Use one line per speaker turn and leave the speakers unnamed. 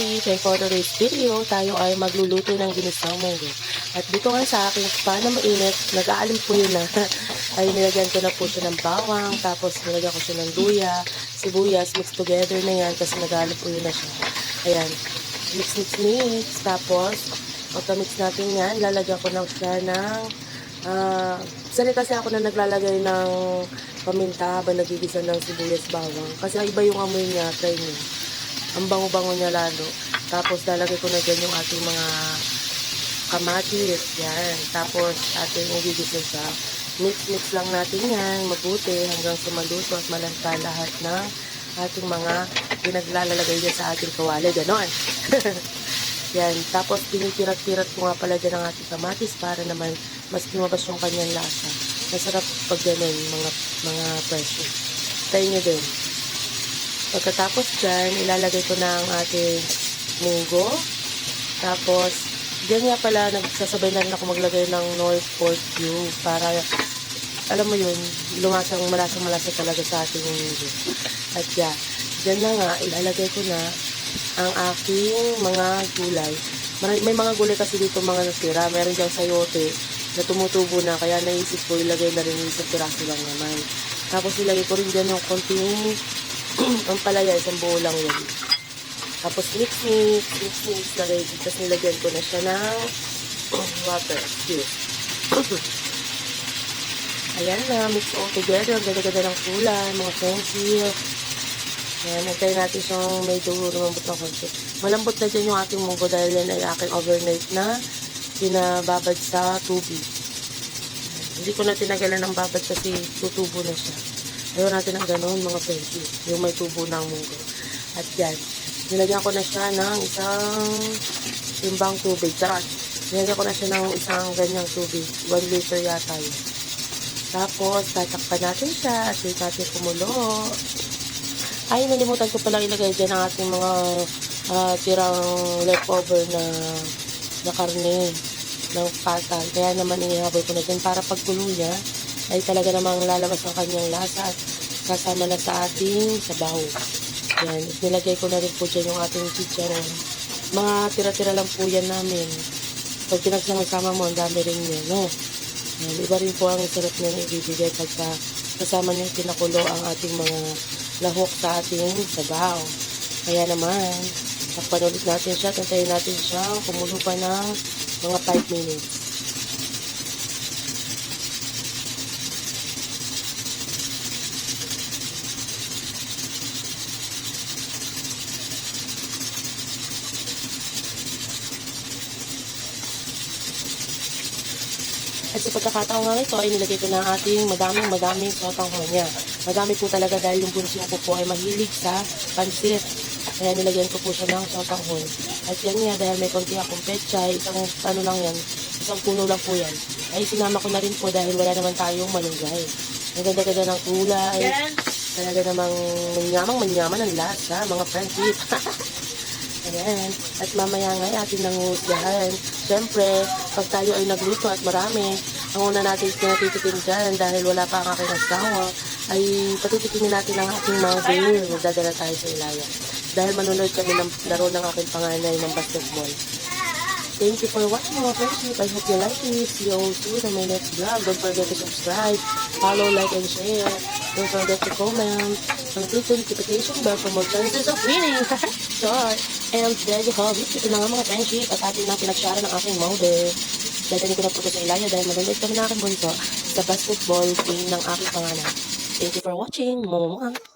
Kay for today's video, tayo ay magluluto ng ginisang munggo. At dito nga sa akin, paano mainit, nag-aalim po yun na. ay nilagyan ko na po siya ng bawang, tapos nilagyan ko siya ng luya, sibuyas, mix together na yan, kasi nag-aalim po yun na siya. Ayan, mix, mix, mix. Tapos, pagka-mix natin yan, lalagyan ko na siya ng Ah, sanay kasi ako na naglalagay ng paminta habang nagigisa ng sibuyas bawang. Kasi iba yung amoy niya, try niyo. Ang bango-bango niya lalo. Tapos lalagay ko na dyan yung ating mga kamatis. Yan. Tapos ating igigisa siya. Mix-mix lang natin yan, mabuti hanggang sumaluto at malanta lahat ng ating mga pinaglalagay dyan sa ating kawali. Ganon. Yan. Tapos, pinipirat-pirat ko nga pala dyan ang ating kamatis para naman mas lumabas yung kanyang lasa. Masarap pag ganun, mga, mga presyo. Try nyo din. Pagkatapos dyan, ilalagay ko na ang ating munggo. Tapos, dyan nga pala, nagsasabay na rin ako maglagay ng North Pork Cube para, alam mo yun, lumasang malasang malasa talaga sa ating munggo. At yeah, dyan na nga, ilalagay ko na ang aking mga gulay. Mar- May mga gulay kasi dito mga natira. Meron diyang sayote na tumutubo na. Kaya naisip ko ilagay na rin yung isang piraso lang naman. Tapos ilagay ko rin dyan yung konting ang palaya. Isang buo lang yun. Tapos mix mix, mix mix rin. Tapos nilagyan ko na siya ng water. Juice. Ayan na, mix all together. Ang ganda-ganda ng kulay, mga friendship. Ayan, nagtry natin siyang medyo lumambot ng konti. Malambot na dyan yung aking munggo dahil yan ay aking overnight na pinababad sa tubig. Hindi ko na tinagalan ng babad kasi tutubo na siya. Ayaw natin ng ganoon mga friendship. Yung may tubo ng munggo. At yan, nilagyan ko na siya ng isang timbang tubig. Charot. Nilagyan ko na siya ng isang ganyang tubig. 1 liter yata yun. Tapos, tatakpan natin siya at wait natin kumulo. Ay, nalimutan ko pala ilagay dyan ang ating mga ah, tirang leftover na, na karne ng patal. Kaya naman inihabol ko na dyan para pagkulo niya ay talaga namang lalabas ang kanyang lasa at kasama na sa ating sabaw. Yan. Nilagay ko na rin po dyan yung ating chicharon. Mga tira-tira lang po yan namin. Pag pinagsama-sama mo, ang dami rin yan, no? Yan. Iba rin po ang sarap niya na ibibigay pagka kasama niyo pinakulo ang ating mga lahok sa ating sabaw. Kaya naman, takpan ulit natin siya, tantayin natin siya, kumulo pa ng mga 5 minutes. At sa pagkakataon nga ito ay nilagay ko na ating madaming madaming sotang honya. Madami po talaga dahil yung bunso ko po ay mahilig sa pansit. Kaya nilagyan ko po siya ng sotang hon. At yan nga dahil may konti akong petchay, isang ano lang yan, isang puno lang po yan. Ay sinama ko na rin po dahil wala naman tayong malunggay. Ang ganda-ganda ng kulay. Talaga namang manyamang manyaman ang lasa, mga friendship. Ayan. At mamaya nga ay ating nanguhusgahan. Siyempre, pag tayo ay nagluto at marami, ang una natin pinatitikin dyan dahil wala pa ang aking asawa, ay patitikin natin ang ating mother. Magdadala tayo sa ilaya. Dahil manonood kami ng laro ng aking panganay ng basketball. Thank you for watching mga friendship. I hope you like it. See you all soon on my next vlog. Don't forget to subscribe, follow, like, and share. Don't forget to comment. And click the notification bell for more chances of winning. sure. And there you have it. Ito na nga mga friendship at atin na pinagsyara ng aking mother. Dadali ko na po ito sa ilaya dahil manonood kami ng aking bunso sa basketball team ng aking pangalan. Thank you for watching. Mwah!